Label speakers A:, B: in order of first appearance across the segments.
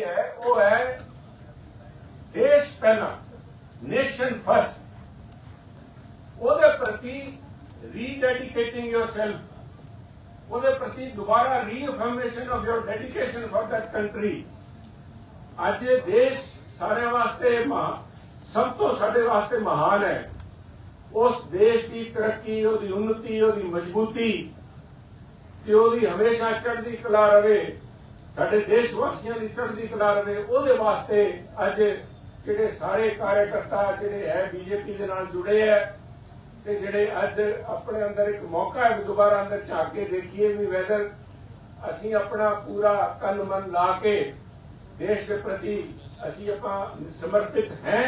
A: ਜਿਹੜੀ ਹੈ ਉਹ ਹੈ ਦੇਸ਼ ਪਹਿਲਾ ਨੇਸ਼ਨ ਫਸਟ ਉਹਦੇ ਪ੍ਰਤੀ ਰੀਡੈਡੀਕੇਟਿੰਗ yourself ਉਹਦੇ ਪ੍ਰਤੀ ਦੁਬਾਰਾ reaffirmation of your dedication for that country ਅੱਜ ਇਹ ਦੇਸ਼ ਸਾਰੇ ਵਾਸਤੇ ਸਭ ਤੋਂ ਸਾਡੇ ਵਾਸਤੇ ਮਹਾਨ ਹੈ ਉਸ ਦੇਸ਼ ਦੀ ਤਰੱਕੀ ਉਹਦੀ ਉન્નਤੀ ਉਹਦੀ ਮਜ਼ਬੂਤੀ ਤੇ ਉਹਦੀ ਹਮੇਸ਼ਾ ਚੜ੍ਹਦੀ ਕਲਾ ਰਹੇ ਸਾਡੇ ਦੇਸ਼ ਵਾਸੀਆਂ ਦੀ ਚੜ੍ਹਦੀ ਕਲਾ ਰਵੇ ਉਹਦੇ ਵਾਸਤੇ ਅੱਜ ਜਿਹੜੇ ਸਾਰੇ ਕਾਰਜਕਰਤਾ ਜਿਹੜੇ ਹੈ, ਬੀਜੇਪੀ ਦੇ ਨਾਲ ਜੁੜੇ ਹੈ ਤੇ ਜਿਹੜੇ ਅੱਜ ਆਪਣੇ ਅੰਦਰ ਇੱਕ ਮੌਕਾ ਹੈ ਦੁਬਾਰਾ ਅੰਦਰ ਝਾਕ ਕੇ ਦੇਖੀਏ ਵੀ ਵੈਦਰ ਅਸੀਂ ਆਪਣਾ ਪੂਰਾ ਤਨ ਮਨ ਲਾ ਕੇ ਦੇਸ਼ ਦੇ ਪ੍ਰਤੀ ਅਸੀਂ ਆਪਾਂ ਸਮਰਪਿਤ ਹੈ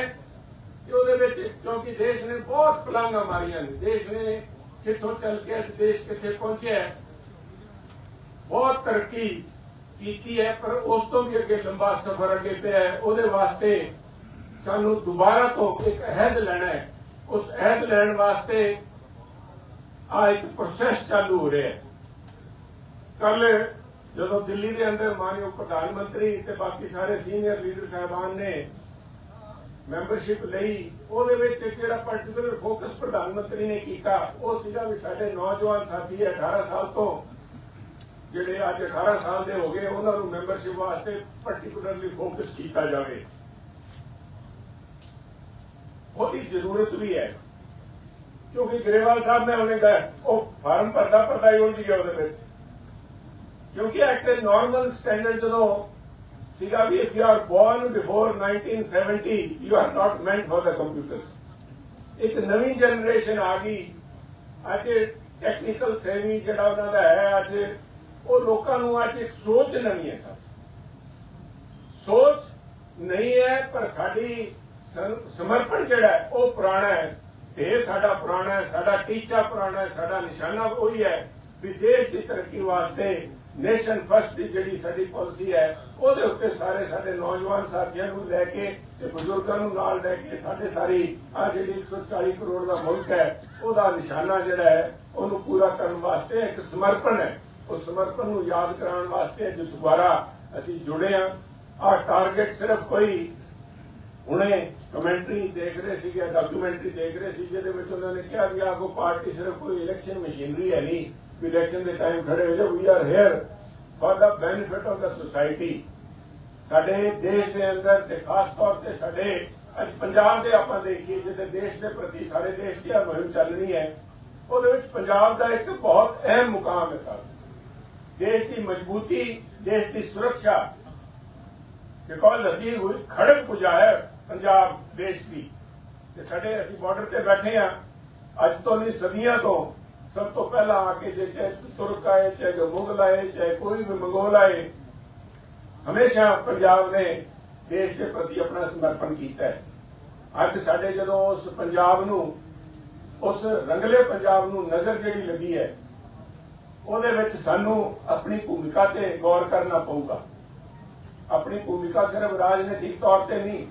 A: ਤੇ ਉਹਦੇ ਵਿੱਚ ਕਿਉਂਕਿ ਦੇਸ਼ ਨੇ ਬਹੁਤ ਪਲਾਂਘਾਂ ਮਾਰੀਆਂ ਨੇ, ਦੇਸ਼ ਨੇ ਕਿੱਥੋਂ ਚੱਲ ਕੇ ਦੇਸ਼ ਕਿੱਥੇ ਪਹੁੰਚਿਆ ਬਹੁਤ ਤਰੱਕੀ ਕੀਤੀ ਹੈ, ਪਰ ਉਸ ਤੋਂ ਵੀ ਅੱਗੇ ਲੰਬਾ ਸਫ਼ਰ ਅੱਗੇ ਪਿਆ ਹੈ। ਉਹਦੇ ਵਾਸਤੇ ਸਾਨੂੰ ਦੁਬਾਰਾ ਤੋਂ ਇੱਕ ਅਹਿਦ ਲੈਣਾ ਹੈ। ਉਸ ਅਹਿਦ ਲੈਣ ਵਾਸਤੇ ਆ ਇੱਕ ਪ੍ਰੋਸੈਸ ਚਾਲੂ ਹੋ ਰਿਹਾ ਹੈ। ਕੱਲ ਜਦੋਂ ਦਿੱਲੀ ਦੇ ਅੰਦਰ ਮਾਨਯੋਗ ਪ੍ਰਧਾਨ ਮੰਤਰੀ ਤੇ ਬਾਕੀ ਸਾਰੇ ਸੀਨੀਅਰ ਲੀਡਰ ਸਾਹਿਬਾਨ ਨੇ ਮੈਂਬਰਸ਼ਿਪ ਲਈ, ਉਹਦੇ ਵਿੱਚ ਇੱਕ ਜਿਹੜਾ ਪਾਰਟਿਕੂਲਰ ਫੋਕਸ ਪ੍ਰਧਾਨ ਮੰਤਰੀ ਨੇ ਕੀਤਾ, ਉਹ ਸੀਗਾ ਵੀ ਸਾਡੇ ਨੌਜਵਾਨ ਸਾਥੀ ਹੈ 18 ਸਾਲ ਤੋਂ ਜਿਹੜੇ ਅੱਜ 18 ਸਾਲ ਦੇ ਹੋ ਗਏ, ਉਹਨਾਂ ਨੂੰ ਮੈਂਬਰਸ਼ਿਪ ਵਾਸਤੇ ਪਾਰਟਿਕੂਲਰਲੀ ਫੋਕਸ ਕੀਤਾ ਜਾਵੇ। ਉਹਦੀ ਜ਼ਰੂਰਤ ਵੀ ਹੈ। ਕਿਉਂਕਿ ਗਰੇਵਾਲ ਸਾਹਿਬ ਨੇ ਉਹਨੇ ਕਿਹਾ, ਉਹ ਫਾਰਮ ਭਰਦਾ ਭਰਦਾ ਹੀ ਉਲਝ ਗਿਆ ਉਹਦੇ ਵਿੱਚ। ਕਿਉਂਕਿ ਇੱਕ ਨਾਰਮਲ ਸਟੈਂਡਰਡ ਜਦੋਂ ਸੀਗਾ ਵੀ if you are born before 1970 you are not meant for the computers ਇੱਕ ਨਵੀਂ ਜਨਰੇਸ਼ਨ ਆ ਗਈ। ਅੱਜ ਟੈਕਨੀਕਲ ਸੇਵੀ ਜਿਹੜਾ ਉਹਨਾਂ ਦਾ ਹੈ, ਅੱਜ ਉਹ ਲੋਕਾਂ ਨੂੰ ਅੱਜ ਇੱਕ ਸੋਚ ਨਵੀਂ ਹੈ ਸਭ। ਸੋਚ ਨਹੀਂ ਹੈ, ਪਰ ਸਾਡੀ ਸਮਰਪਣ ਜਿਹੜਾ ਉਹ ਪੁਰਾਣਾ ਹੈ। ਢੇਰ ਸਾਡਾ ਪੁਰਾਣਾ ਹੈ, ਸਾਡਾ ਟੀਚਾ ਪੁਰਾਣਾ ਹੈ, ਸਾਡਾ ਨਿਸ਼ਾਨਾ ਉਹੀ ਹੈ ਵੀ ਦੇਸ਼ ਦੀ ਤਰੱਕੀ ਵਾਸਤੇ ਨੇਸ਼ਨ ਫਸਟ ਦੀ ਜਿਹੜੀ ਸਾਡੀ ਪਾਲਿਸੀ ਹੈ, ਉਹਦੇ ਉੱਤੇ ਸਾਰੇ ਸਾਡੇ ਨੌਜਵਾਨ ਸਾਥੀਆਂ ਨੂੰ ਲੈ ਕੇ ਤੇ ਬਜ਼ੁਰਗਾਂ ਨੂੰ ਨਾਲ ਲੈ ਕੇ ਸਾਡੇ ਸਾਰੀ ਆ ਜਿਹੜੀ 140 ਕਰੋੜ ਦਾ ਮੁਲਕ ਹੈ, ਉਹਦਾ ਨਿਸ਼ਾਨਾ ਜਿਹੜਾ ਹੈ, ਉਹਨੂੰ ਪੂਰਾ ਕਰਨ ਵਾਸਤੇ ਇੱਕ ਸਮਰਪਣ ਹੈ। ਉਸ ਸਮਰਪਣ ਨੂੰ ਯਾਦ ਕਰਾਉਣ ਵਾਸਤੇ ਅੱਜ ਦੁਬਾਰਾ ਅਸੀਂ ਜੁੜੇ ਆ ਆ ਟਾਰਗੇਟ ਸਿਰਫ ਕੋਈ। ਹੁਣੇ ਕਮੈਂਟਰੀ ਦੇਖ ਰਹੇ ਸੀਗੇ ਡਾਕੂਮੈਂਟਰੀ ਦੇਖ ਰਹੇ ਸੀ, ਜਿਹਦੇ ਵਿੱਚ ਉਹਨਾਂ ਨੇ ਕਿਹਾ ਵੀ ਆਗੋ ਪਾਰਟੀ ਸਿਰਫ ਕੋਈ ਇਲੈਕਸ਼ਨ ਮਸ਼ੀਨਰੀ ਹੈ ਨਹੀਂ, ਵੀ ਇਲੈਕਸ਼ਨ ਦੇ ਟਾਈਮ ਖੜੇ ਹੋ ਜਾ we are here for the benefit of the society ਸਾਡੇ ਦੇਸ਼ ਦੇ ਅੰਦਰ ਤੇ ਖਾਸ ਤੌਰ ਤੇ ਸਾਡੇ, ਅੱਜ ਪੰਜਾਬ ਦੇ ਆਪਾਂ ਦੇਖੀਏ ਜਿਹਦੇ ਦੇਸ਼ ਦੇ ਪ੍ਰਤੀ ਸਾਰੇ ਦੇਸ਼ ਦੀ ਆ ਮੁਹਿੰਮ ਚੱਲ ਰਹੀ ਹੈ, ਉਹਦੇ ਵਿੱਚ ਪੰਜਾਬ ਦਾ ਇੱਕ ਬਹੁਤ ਅਹਿਮ ਮੁਕਾਮ ਹੈ ਸਾਹਿਬ ਦੇਸ਼ ਦੀ ਮਜ਼ਬੂਤੀ ਦੇਸ਼ ਦੀ ਸੁਰੱਖਿਆ ਬਿਕੋਜ਼ ਅਸੀਂ ਹੋਈ ਖੜਕ ਪੁਜਾ ਹੈ ਪੰਜਾਬ ਦੇਸ਼ ਦੀ ਤੇ ਸਾਡੇ ਅਸੀਂ ਬਾਰਡਰ ਤੇ ਬੈਠੇ ਆ ਅੱਜ ਤੋਂ ਨਹੀਂ ਸਦੀਆਂ ਤੋਂ ਸਭ ਤੋਂ ਪਹਿਲਾਂ ਆ ਕੇ ਜੇ ਚਾਹੇ ਤੁਰਕ ਆਏ ਚਾਹੇ ਮੁਗਲ ਆਏ ਚਾਹੇ ਕੋਈ ਵੀ ਮੰਗੋਲ ਆਏ ਹਮੇਸ਼ਾ ਪੰਜਾਬ ਨੇ ਦੇਸ਼ ਦੇ ਪ੍ਰਤੀ ਆਪਣਾ ਸਮਰਪਣ ਕੀਤਾ ਹੈ ਅੱਜ ਸਾਡੇ ਜਦੋਂ ਉਸ ਪੰਜਾਬ ਨੂੰ ਉਸ ਰੰਗਲੇ ਪੰਜਾਬ ਨੂੰ ਨਜ਼ਰ ਜਿਹੜੀ ਲੱਗੀ ਹੈ ਉਹਦੇ ਵਿੱਚ ਸਾਨੂੰ ਆਪਣੀ ਭੂਮਿਕਾ ਤੇ ਗੌਰ ਕਰਨਾ ਪਊਗਾ। ਆਪਣੀ ਭੂਮਿਕਾ ਸਿਰਫ ਰਾਜਨੀਤਿਕ ਤੌਰ ਤੇ ਨਹੀਂ,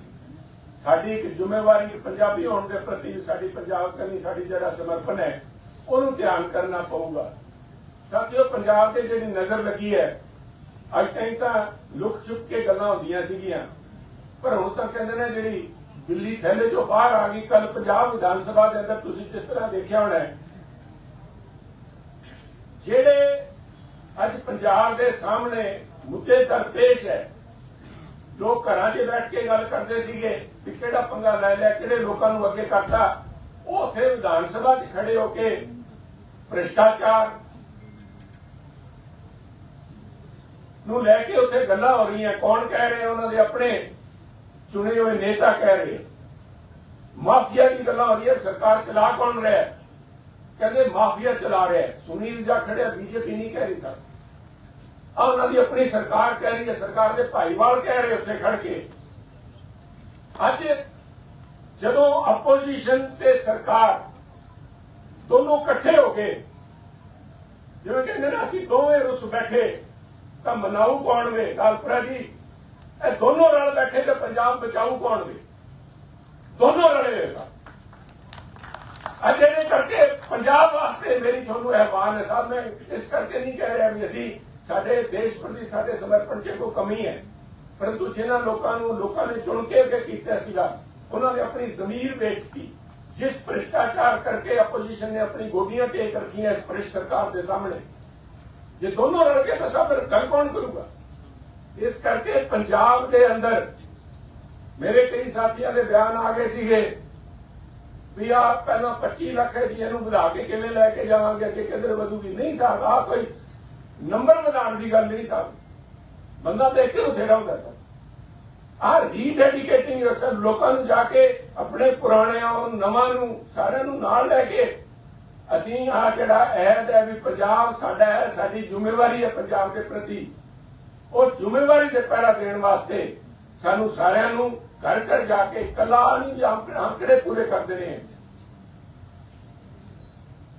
A: ਸਾਡੀ ਇੱਕ ਜ਼ਿੰਮੇਵਾਰੀ ਪੰਜਾਬੀ ਹੋਣ ਦੇ ਪ੍ਰਤੀ ਸਾਡੀ ਪੰਜਾਬ ਕਰਨੀ ਸਾਡੀ ਜਿਹੜਾ ਸਮਰਪਣ ਹੈ, ਉਹਨੂੰ ਧਿਆਨ ਕਰਨਾ ਪਊਗਾ। ਤਾਂ ਕਿ ਉਹ ਪੰਜਾਬ ਤੇ ਜਿਹੜੀ ਨਜ਼ਰ ਲੱਗੀ ਹੈ, ਅੱਜ ਤਾਈਂ ਤਾਂ ਲੁਕ ਛੁਪ ਕੇ ਗੱਲਾਂ ਹੁੰਦੀਆਂ ਸੀਗੀਆਂ। ਪਰ ਹੁਣ ਤਾਂ ਕਹਿੰਦੇ ਨੇ ਜਿਹੜੀ ਦਿੱਲੀ ਥੈਲੇ ਚੋਂ ਬਾਹਰ ਆ ਗਈ ਕੱਲ ਪੰਜਾਬ ਵਿਧਾਨ ਸਭਾ ਦੇ ਅੰਦਰ ਤੁਸੀਂ ਜਿਸ ਤਰ੍ਹਾਂ ਦੇਖਿਆ ਹੋਣਾ ਜਿਹੜੇ ਅੱਜ ਪੰਜਾਬ ਦੇ ਸਾਹਮਣੇ ਮੁੱਦੇ ਦਰਪੇਸ਼ ਹੈ ਲੋਕ ਘਰਾਂ 'ਚ ਬੈਠ ਕੇ ਗੱਲ ਕਰਦੇ ਸੀਗੇ ਕਿ ਕਿਹੜਾ ਪੰਗਾ ਲੈ ਲਿਆ, ਕਿਹੜੇ ਲੋਕਾਂ ਨੂੰ ਅੱਗੇ ਕਰਤਾ, ਉਹ ਉੱਥੇ ਵਿਧਾਨ ਸਭਾ 'ਚ ਖੜੇ ਹੋ ਕੇ ਭ੍ਰਿਸ਼ਟਾਚਾਰ ਨੂੰ ਲੈ ਕੇ ਉੱਥੇ ਗੱਲਾਂ ਹੋ ਰਹੀਆਂ। ਕੌਣ ਕਹਿ ਰਹੇ ਉਹਨਾਂ ਦੇ ਆਪਣੇ ਚੁਣੇ ਹੋਏ ਨੇਤਾ ਕਹਿ ਰਹੇ? ਮਾਫੀਆ ਦੀ ਗੱਲਾਂ ਹੋ ਰਹੀਆਂ, ਸਰਕਾਰ ਚਲਾ ਕੌਣ ਰਿਹਾ। ਕਹਿੰਦੇ ਮਾਫੀਆ ਚਲਾ ਰਿਹਾ ਹੈ। ਸੁਨੀਲ ਜਾ ਖੜਿਆ, ਬੀਜੇਪੀ ਨਹੀਂ ਕਹਿ ਰਹੀ ਸਰ। ਆ ਉਹਨਾਂ ਦੀ ਆਪਣੀ ਸਰਕਾਰ ਕਹਿ ਰਹੀ ਹੈ, ਸਰਕਾਰ ਦੇ ਭਾਈਵਾਲ ਕਹਿ ਰਹੇ ਉੱਥੇ ਖੜ ਕੇ। ਅੱਜ ਜਦੋਂ ਆਪੋਜੀਸ਼ਨ ਤੇ ਸਰਕਾਰ ਦੋਨੋਂ ਇਕੱਠੇ ਹੋ ਕੇ, ਜਿਵੇਂ ਕਹਿੰਦੇ ਨੇ, ਅਸੀਂ ਦੋਵੇਂ ਰੁੱਸ ਬੈਠੇ, ਤਾਂ ਮਨਾਊ ਕੌਣ ਵੇ? ਗਾਲਪੁਰਾ ਜੀ, ਇਹ ਦੋਨੋਂ ਰਲ ਬੈਠੇ ਤੇ ਪੰਜਾਬ ਬਚਾਊ ਕੌਣ ਵੇ? ਦੋਨੋਂ ਰਲੇ ਹੋਏ ਸਨ। ਅੱਜ ਇਹਦੇ ਕਰਕੇ ਪੰਜਾਬ ਵਾਸਤੇ ਮੇਰੀ ਤੁਹਾਨੂੰ ਆਹਵਾਨ ਹੈ ਸਾਹਿਬ, ਮੈਂ ਇਸ ਕਰਕੇ ਨਹੀਂ ਕਹਿ ਰਿਹਾ ਵੀ ਅਸੀਂ ਸਾਡੇ ਦੇਸ਼ ਪ੍ਰਤੀ ਸਾਡੇ ਸਮਰਪਣ 'ਚ ਕੋਈ ਕਮੀ ਹੈ। ਪਰੰਤੂ ਜਿਨ੍ਹਾਂ ਲੋਕਾਂ ਨੂੰ, ਲੋਕਾਂ ਨੇ ਚੁਣ ਕੇ ਅੱਗੇ ਕੀਤਾ ਸੀਗਾ, ਉਹਨਾਂ ਨੇ ਆਪਣੀ ਜ਼ਮੀਰ ਵੇਚਤੀ। ਜਿਸ ਭ੍ਰਿਸ਼ਟਾਚਾਰ ਕਰਕੇ ਆਪੋਜੀਸ਼ਨ ਨੇ ਆਪਣੀ ਗੋਡੀਆਂ ਟੇਕ ਰੱਖੀਆਂ ਇਸ ਭ੍ਰਿਸ਼ਟ ਸਰਕਾਰ ਦੇ ਸਾਹਮਣੇ। ਜੇ ਦੋਨੋਂ ਰਲ ਕੇ ਤਾਂ ਫਿਰ ਗੱਲ ਕੌਣ ਕਰੂਗਾ? ਇਸ ਕਰਕੇ ਪੰਜਾਬ ਦੇ ਅੰਦਰ ਮੇਰੇ ਕਈ ਸਾਥੀਆਂ ਦੇ ਬਿਆਨ ਆ ਗਏ ਸੀਗੇ। ਵੀ ਆ ਪਹਿਲਾਂ 25 ਲੱਖ ਹੈ ਜੀ ਵਧਾ ਕੇ ਕਿਵੇਂ ਲੈ ਕੇ ਜਾਵਾਂਗੇ, ਅੱਗੇ ਕਿਧਰ ਵਧੂਗੀ? ਨਹੀਂ ਸਾਹਿਬ ਆ ਕੋਈ ਨੰਬਰ ਵਧਾਉਣ ਦੀ ਗੱਲ ਨਹੀਂ ਸਾਹਿਬ ਬੰਦਾ ਦੇਖ ਕੇ ਬਥੇਰਾ ਹੁੰਦਾ ਆ ਰੀਡੈਡੀਕੇਟਿੰਗ yourself ਲੋਕਾਂ ਨੂੰ ਜਾ ਕੇ ਆਪਣੇ ਪੁਰਾਣਿਆਂ ਨੂੰ, ਨਵਾਂ ਨੂੰ, ਸਾਰਿਆਂ ਨੂੰ ਨਾਲ ਲੈ ਕੇ ਅਸੀਂ ਆ ਜਿਹੜਾ ਐਦ ਹੈ ਵੀ ਪੰਜਾਬ ਸਾਡਾ ਹੈ, ਸਾਡੀ ਜ਼ਿੰਮੇਵਾਰੀ ਹੈ ਪੰਜਾਬ ਦੇ ਪ੍ਰਤੀ। ਉਹ ਜ਼ਿੰਮੇਵਾਰੀ ਦੇ ਪੈਰਾ ਦੇਣ ਵਾਸਤੇ ਸਾਨੂੰ ਸਾਰਿਆਂ ਨੂੰ ਘਰ ਘਰ ਜਾ ਕੇ ਕਲਾ ਨਹੀਂ ਜਾਂ ਆંકੜੇ ਪੂਰੇ ਕਰਦੇ ਨੇ।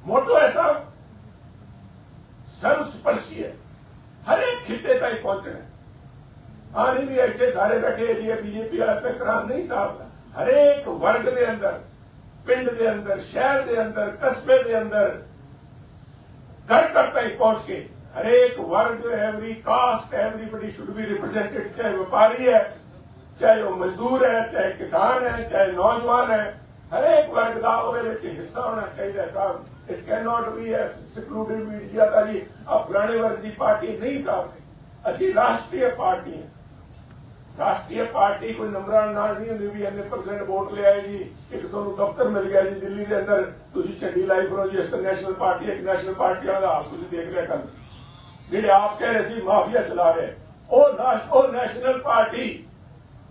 A: ਮੋਟੋ ਐਸਾ ਸਰਵਸਪਰਸ਼ੀ ਹੈ। ਹਰ ਇੱਕ ਖਿੱਤੇ ਤਾਈਂ ਪਹੁੰਚਣਾ ਆ ਵੀ ਇੱਥੇ ਸਾਰੇ ਬੈਠੇ ਜੀ ਬੀਜੇਪੀ ਵਾਲਾ ਤੇ ਨਹੀਂ ਸਾਹਿਬ ਹਰੇਕ ਵਰਗ ਦੇ ਅੰਦਰ, ਪਿੰਡ ਦੇ ਅੰਦਰ, ਸ਼ਹਿਰ ਦੇ ਅੰਦਰ, ਕਸਬੇ ਦੇ ਅੰਦਰ ਘਰ ਘਰ ਤਾਈਂ ਪਹੁੰਚ ਕੇ ਹਰੇਕ ਵਰਗ every caste everybody should be represented ਚਾਹੇ ਵਪਾਰੀ ਹੈ ਚਾਹੇ ਉਹ ਮਜ਼ਦੂਰ ਹੈ, ਚਾਹੇ ਕਿਸਾਨ ਹੈ, ਚਾਹੇ ਨੌਜਵਾਨ ਹੈ, ਹਰੇਕ ਵਰਗ ਦਾ ਉਹਦੇ ਵਿੱਚ ਹਿੱਸਾ ਹੋਣਾ ਚਾਹੀਦਾ ਸਾਹਿਬ। It can not be a secluded media ਦਾ ਜੀ ਆ ਪੁਰਾਣੇ ਵਰਗ ਦੀ ਪਾਰਟੀ ਨਹੀਂ ਸਾਹਿਬ। ਅਸੀਂ ਰਾਸ਼ਟਰੀ ਪਾਰਟੀ ਹਾਂ। ਰਾਸ਼ਟਰੀ ਪਾਰਟੀ ਕੋਈ ਨੰਬਰਾਂ ਨਾਲ ਨਹੀਂ ਹੁੰਦੀ ਵੀ ਇੰਨੇ ਪਰਸੈਂਟ ਵੋਟ ਲਿਆਏ ਜੀ, ਇੱਕ ਤੁਹਾਨੂੰ ਦਫ਼ਤਰ ਮਿਲ ਗਿਆ ਜੀ ਦਿੱਲੀ ਦੇ ਅੰਦਰ। ਤੁਸੀਂ ਝੰਡੀ ਲਾਈ ਕਰੋ ਜੀ, ਇਸ ਤੋਂ ਨੈਸ਼ਨਲ ਪਾਰਟੀ ਇੱਕ ਨੈਸ਼ਨਲ ਪਾਰਟੀ ਦਾ ਆਪ ਤੁਸੀਂ ਦੇਖ ਲਿਆ ਕੱਲ ਜਿਹੜੇ ਆਪ ਕਹਿ ਰਹੇ ਸੀ, ਮਾਫੀਆ ਚਲਾ ਰਹੇ। ਉਹ ਉਹ ਨੈਸ਼ਨਲ ਪਾਰਟੀ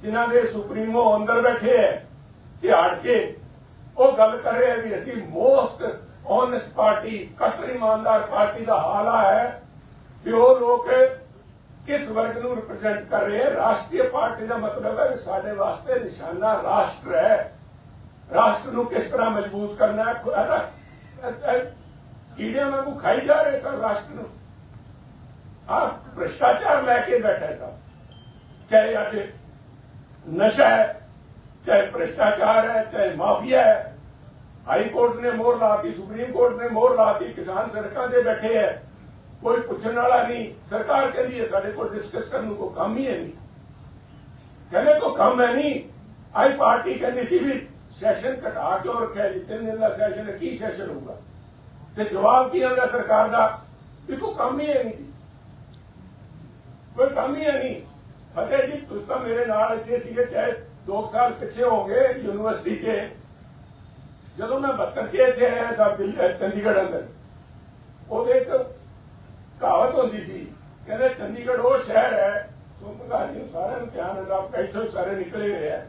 A: ਜਿਨ੍ਹਾਂ ਦੇ ਸੁਪਰੀਮੋ ਅੰਦਰ ਬੈਠੇ ਹੈ ਤਿਹਾੜ 'ਚ, ਉਹ ਗੱਲ ਕਰ ਰਹੇ ਵੀ ਅਸੀਂ ਮੋਸਟ ਓਨੈਸਟ ਪਾਰਟੀ ਕਟਰ ਇਮਾਨਦਾਰ ਪਾਰਟੀ ਦਾ ਹਾਲ ਹੈ ਵੀ ਉਹ ਲੋਕ ਕਿਸ ਵਰਗ ਨੂੰ ਰਿਪਰੈਜ਼ੈਂਟ ਕਰ ਰਹੇ ਹੈ। ਰਾਸ਼ਟਰੀ ਪਾਰਟੀ ਦਾ ਮਤਲਬ ਹੈ ਸਾਡੇ ਵਾਸਤੇ ਨਿਸ਼ਾਨਾ ਰਾਸ਼ਟਰ ਹੈ। ਰਾਸ਼ਟਰ ਨੂੰ ਕਿਸ ਤਰ੍ਹਾਂ ਮਜ਼ਬੂਤ ਕਰਨਾ ਹੈ? ਖੁ- ਅ- ਅ- ਵਾਂਗੂ ਖਾਈ ਜਾ ਰਹੇ ਸਨ ਰਾਸ਼ਟਰ ਨੂੰ। ਆ ਭ੍ਰਿਸ਼ਟਾਚਾਰ ਲੈ ਕੇ ਬੈਠੇ ਸਨ ਚਾਹੇ ਅੱਜ ਨਸ਼ਾ ਹੈ ਚਾਹੇ ਭ੍ਰਿਸ਼ਟਾਚਾਰ ਹੈ ਚਾਹੇ ਮਾਫੀਆ ਹੈ ਹਾਈ ਕੋਰਟ ਨੇ ਮੋਹਰ ਲਾਤੀ ਸੁਪਰੀਮ ਕੋਰਟ ਨੇ ਮੋਹਰ ਲਾਤੀ ਕਿਸਾਨ ਸੜਕਾਂ ਤੇ ਬੈਠੇ ਹੈ ਕੋਈ ਪੁੱਛਣ ਵਾਲਾ ਨਹੀਂ ਸਰਕਾਰ ਕਹਿੰਦੀ ਹੈ ਸਾਡੇ ਕੋਲ ਡਿਸਕਸ ਕਰਨ ਨੂੰ ਕੋਈ ਕੰਮ ਹੀ ਹੈ ਨਹੀਂ ਕਹਿੰਦੇ ਕੋਈ ਕੰਮ ਹੈ ਨਹੀਂ ਆਈ ਪਾਰਟੀ ਕਹਿੰਦੀ ਸੀ ਵੀ ਸੈਸ਼ਨ ਘਟਾ ਕੇ ਰੱਖਿਆ ਜੀ ਤਿੰਨ ਦਿਨ ਦਾ ਸੈਸ਼ਨ ਹੈ ਕੀ ਸੈਸ਼ਨ ਹੋਊਗਾ ਤੇ ਜਵਾਬ ਕੀ ਆਉਂਦਾ ਸਰਕਾਰ ਦਾ ਵੀ ਕੋਈ ਕੰਮ ਹੀ ਹੈ ਨਹੀਂ ਕੋਈ ਕੰਮ ਹੀ ਹੈ ਨਹੀਂ ਫਤਿਹ ਜੀ, ਤੁਸੀਂ ਤਾਂ ਮੇਰੇ ਨਾਲ ਇੱਥੇ ਸੀਗੇ, ਚਾਹੇ 2 ਸਾਲ ਪਿੱਛੇ ਹੋ ਗਏ ਯੂਨੀਵਰਸਿਟੀ 'ਚ। ਜਦੋਂ ਮੈਂ 72 ਚ ਇੱਥੇ ਆਇਆ ਸਭ ਚੰਡੀਗੜ੍ਹ ਅੰਦਰ, ਉਹਦੇ ਇੱਕ ਕਹਾਵਤ ਹੁੰਦੀ ਸੀ, ਕਹਿੰਦੇ ਚੰਡੀਗੜ੍ਹ ਉਹ ਸ਼ਹਿਰ ਹੈ, ਤੋਂ ਪ੍ਰਧਾਨੀ ਸਾਰਿਆਂ ਨੂੰ ਧਿਆਨ ਹੈ ਇੱਥੋਂ ਸਾਰੇ ਨਿਕਲੇ ਹੋਏ ਆ।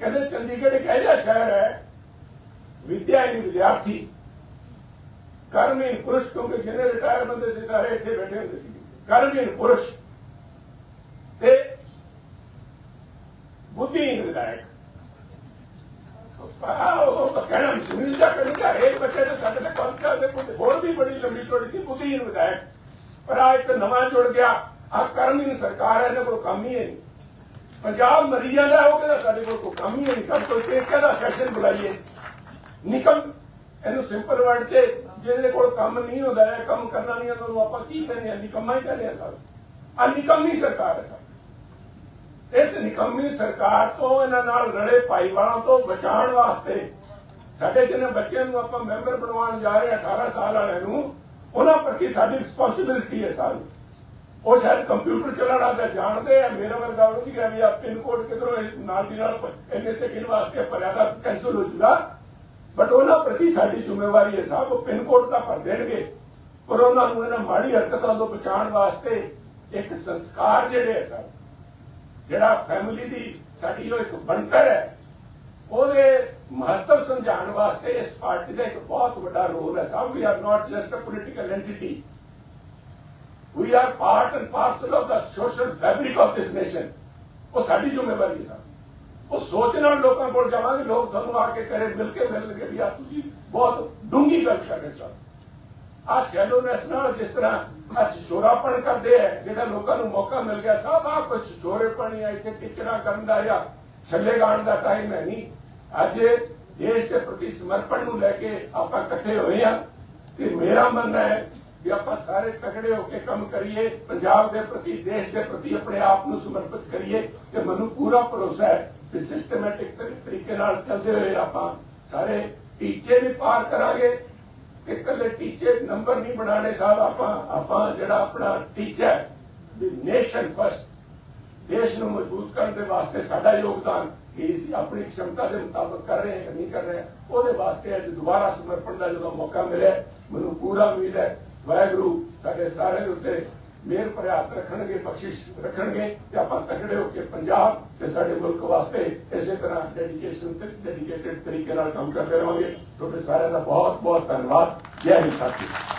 A: ਕਹਿੰਦੇ ਚੰਡੀਗੜ੍ਹ ਇੱਕ ਅਜਿਹਾ ਸ਼ਹਿਰ ਹੈ, ਵਿਦਿਆ ਹੀ ਵਿਦਿਆਰਥੀ ਕਰਮਹੀਨ ਪੁਰਸ਼, ਕਿਉਂਕਿ ਜਿਹੜੇ ਰਿਟਾਇਰ ਬੰਦੇ ਸੀ, ਸਾਰੇ ਇੱਥੇ ਬੈਠੇ ਹੁੰਦੇ ਸੀ। ਕਰਮਹੀਨ ਪੁਰਸ਼ ਤੇ ਬੁੱਧੀਹੀਨ ਵਿਧਾਇਕ ਕਹਿਣਾ ਸੁਨੀਲ ਦਾ ਕਰੂਗਾ ਇੱਕ ਬੱਚੇ ਦੇ ਸਾਡੇ ਤੇ ਕੰਮ ਕਰਦੇ ਕੋਈ ਹੋਰ ਵੀ ਬੜੀ ਲੰਬੀ ਚੌੜੀ ਸੀ ਬੁੱਧੀਹੀਨ ਵਿਧਾਇਕ ਪਰ ਆ ਇੱਕ ਨਵਾਂ ਜੁੜ ਗਿਆ ਆ ਕਰਮਹੀਨ ਸਰਕਾਰ ਹੈ ਇਹਨਾਂ ਕੋਲ ਕੰਮ ਹੀ ਨਹੀਂ। ਪੰਜਾਬ ਮਰੀ ਜਾਂਦਾ ਉਹ ਕਹਿੰਦਾ ਸਾਡੇ ਕੋਲ ਕੋਈ ਕੰਮ ਹੀ ਹੈ ਨਹੀਂ, ਸਭ ਕੋਈ ਤੇ ਕਹਿੰਦਾ ਸੈਸ਼ਨ ਬੁਲਾਈਏ। ਨਿਕਮ, ਇਹਨੂੰ ਸਿੰਪਲ ਵਰਡ 'ਚ ਜਿਹਦੇ ਕੋਲ ਕੰਮ ਨਹੀਂ ਹੁੰਦਾ ਹੈ ਕੰਮ ਕਰਨਾ ਨਹੀਂ ਆਉਂਦਾ ਉਹਨੂੰ ਆਪਾਂ ਕੀ ਕਹਿੰਦੇ ਆ, ਨਿਕੰਮਾ ਹੀ ਕਹਿੰਦੇ ਆ ਸਭ। ਆ ਨਿਕੰਮੀ ਸਰਕਾਰ ਹੈ ਸਭ। ਇਸ ਨਿਕੰਮੀ ਸਰਕਾਰ ਤੋਂ, ਇਹਨਾਂ ਨਾਲ ਲੜੇ ਭਾਈਵਾਲਾਂ ਤੋਂ ਬਚਾਉਣ ਵਾਸਤੇ, ਸਾਡੇ ਜਿਹਨੇ ਬੱਚਿਆਂ ਨੂੰ ਆਪਾਂ ਮੈਂਬਰ ਬਣਵਾਉਣ ਜਾ ਰਹੇ 18 ਸਾਲ ਵਾਲਿਆਂ ਨੂੰ, ਉਹਨਾਂ ਪ੍ਰਤੀ ਸਾਡੀ ਰਿਸਪੌਂਸਿਬਿਲਟੀ ਹੈ ਸਾਰੀ। ਉਹ ਸ਼ਾਇਦ ਕੰਪਿਊਟਰ ਚਲਾਉਣਾ ਤਾਂ ਜਾਣਦੇ ਆ, ਮੇਰਾ ਵਰਗਾ ਉਹ ਨਹੀਂ ਗਿਆ ਆ ਪਿੰਨ ਕੋਡ ਕਿਧਰੋਂ ਨਾਲ ਦੀ ਨਾਲ ਇੰਨੇ ਸੈਕਿੰਡ ਵਾਸਤੇ ਭਰਿਆ ਦਾ ਕੈਂਸਲ ਹੋ ਜੂਗਾ। ਬਟ ਉਹਨਾਂ ਪ੍ਰਤੀ ਸਾਡੀ ਜ਼ਿੰਮੇਵਾਰੀ ਹੈ ਸਾਹਿਬ ਉਹ ਪਿੰਨ ਕੋਡ ਤਾਂ ਭਰ ਦੇਣਗੇ। ਪਰ ਉਹਨਾਂ ਨੂੰ ਇਹਨਾਂ ਮਾੜੀ ਹਰਕਤਾਂ ਤੋਂ ਬਚਾਉਣ ਵਾਸਤੇ ਇੱਕ ਸੰਸਕਾਰ ਜਿਹੜੇ ਹੈ ਸਾਹਿਬ ਜਿਹੜਾ ਫੈਮਿਲੀ ਦੀ ਸਾਡੀ ਉਹ ਇੱਕ ਬਣਤਰ ਹੈ, ਉਹਦੇ ਮਹੱਤਵ ਸਮਝਾਉਣ ਵਾਸਤੇ ਇਸ ਪਾਰਟੀ ਦਾ ਇੱਕ ਬਹੁਤ ਵੱਡਾ ਰੋਲ ਹੈ। ਸਭ we are not just a political entity we are part and parcel of the social fabric of this nation ਉਹ ਸਾਡੀ ਜ਼ਿੰਮੇਵਾਰੀ ਹੈ ਉਹ ਸੋਚ ਨਾਲ ਲੋਕਾਂ ਕੋਲ ਜਾਵਾਂਗੇ, ਲੋਕ ਤੁਹਾਨੂੰ ਆ ਕੇ ਕਰੇ ਮਿਲ ਕੇ ਮਿਲਣਗੇ ਵੀ ਆ ਤੁਸੀਂ ਬਹੁਤ ਡੂੰਗੀ ਗੱਲ ਕਰ ਰਹੇ ਆ ਸ਼ੈਲੋਨੈਸ ਨਾਲ ਜਿਸ ਤਰ੍ਹਾਂ ਅੱਜ ਚੋਰਾਪਣ ਕਰਦੇ ਆ, ਜਿਹੜਾ ਲੋਕਾਂ ਨੂੰ ਮੌਕਾ ਮਿਲ ਗਿਆ, ਸਭ ਆ ਕੁਝ ਚੋਰੇਪਣ ਆ, ਇੱਥੇ ਟਿਚੜਾ ਕਰਨ ਦਾ ਜਾਂ ਛੱਲੇ ਗਾਣ ਦਾ ਟਾਈਮ ਹੈ ਨਹੀਂ। ਅੱਜ ਦੇਸ਼ ਦੇ ਪ੍ਰਤੀ ਸਮਰਪਣ ਨੂੰ ਲੈ ਕੇ ਆਪਾਂ ਇਕੱਠੇ ਹੋਏ ਆ ਤੇ ਮੇਰਾ ਮੰਨਣਾ ਹੈ ਵੀ ਆਪਾਂ ਸਾਰੇ ਤਕੜੇ ਹੋ ਕੇ ਕੰਮ ਕਰੀਏ, ਪੰਜਾਬ ਦੇ ਪ੍ਰਤੀ, ਦੇਸ਼ ਦੇ ਪ੍ਰਤੀ ਆਪਣੇ ਆਪ ਨੂੰ ਸਮਰਪਿਤ ਕਰੀਏ ਤੇ ਮੈਨੂੰ ਪੂਰਾ ਭਰੋਸਾ ਹੈ ਕਿ ਸਿਸਟਮੈਟਿਕ ਤਰੀਕੇ ਨਾਲ ਚੱਲਦੇ ਹੋਏ ਆਪਾਂ ਸਾਰੇ ਟੀਚੇ ਵੀ ਪਾਰ ਕਰਾਂਗੇ। ਕਿ ਇਕੱਲੇ ਟੀਚੇ ਨੰਬਰ ਨਹੀਂ ਬਣਾਣੇ ਸਾਹਿਬ ਆਪਾਂ ਆਪਾਂ ਜਿਹੜਾ ਆਪਣਾ ਟੀਚਾ ਹੈ ਨੇਸ਼ਨ ਫਸਟ ਦੇਸ਼ ਨੂੰ ਮਜ਼ਬੂਤ ਕਰਨ ਦੇ ਵਾਸਤੇ ਸਾਡਾ ਯੋਗਦਾਨ ਇਹ ਅਸੀਂ ਆਪਣੀ ਖਮਤਾ ਦੇ ਮੁਤਾਬਕ ਕਰ ਰਹੇ ਹਾਂ ਨਹੀਂ ਕਰ ਰਹੇ ਹਾਂ, ਉਹਦੇ ਵਾਸਤੇ ਅੱਜ ਦੁਬਾਰਾ ਸਮਰਪਣ ਦਾ ਜਦੋਂ ਮੌਕਾ ਮਿਲਿਆ ਮੈਨੂੰ ਪੂਰਾ ਉਮੀਦ ਹੈ ਵਾਹਿਗੁਰੂ ਸਾਡੇ ਸਾਰਿਆਂ ਦੇ ਉੱਤੇ ਮੇਰ ਪ੍ਰਿਆਤ ਰੱਖਣਗੇ, ਬਖਸ਼ਿਸ਼ ਰੱਖਣਗੇ ਤੇ ਆਪਾਂ ਤਕੜੇ ਹੋ ਕੇ ਪੰਜਾਬ ਤੇ ਸਾਡੇ ਮੁਲਕ ਵਾਸਤੇ ਇਸੇ ਤਰ੍ਹਾਂ ਡੈਡੀਕੇਸ਼ਨ ਤੇ ਡੈਡੀਕੇਟਿਡ ਤਰੀਕੇ ਨਾਲ ਕੰਮ ਕਰਦੇ ਰਹਾਂਗੇ। ਤੁਹਾਡੇ ਸਾਰਿਆਂ ਦਾ ਬਹੁਤ ਬਹੁਤ ਧੰਨਵਾਦ। ਜੈ ਹਿੰਦ ਸਾਥੀਓ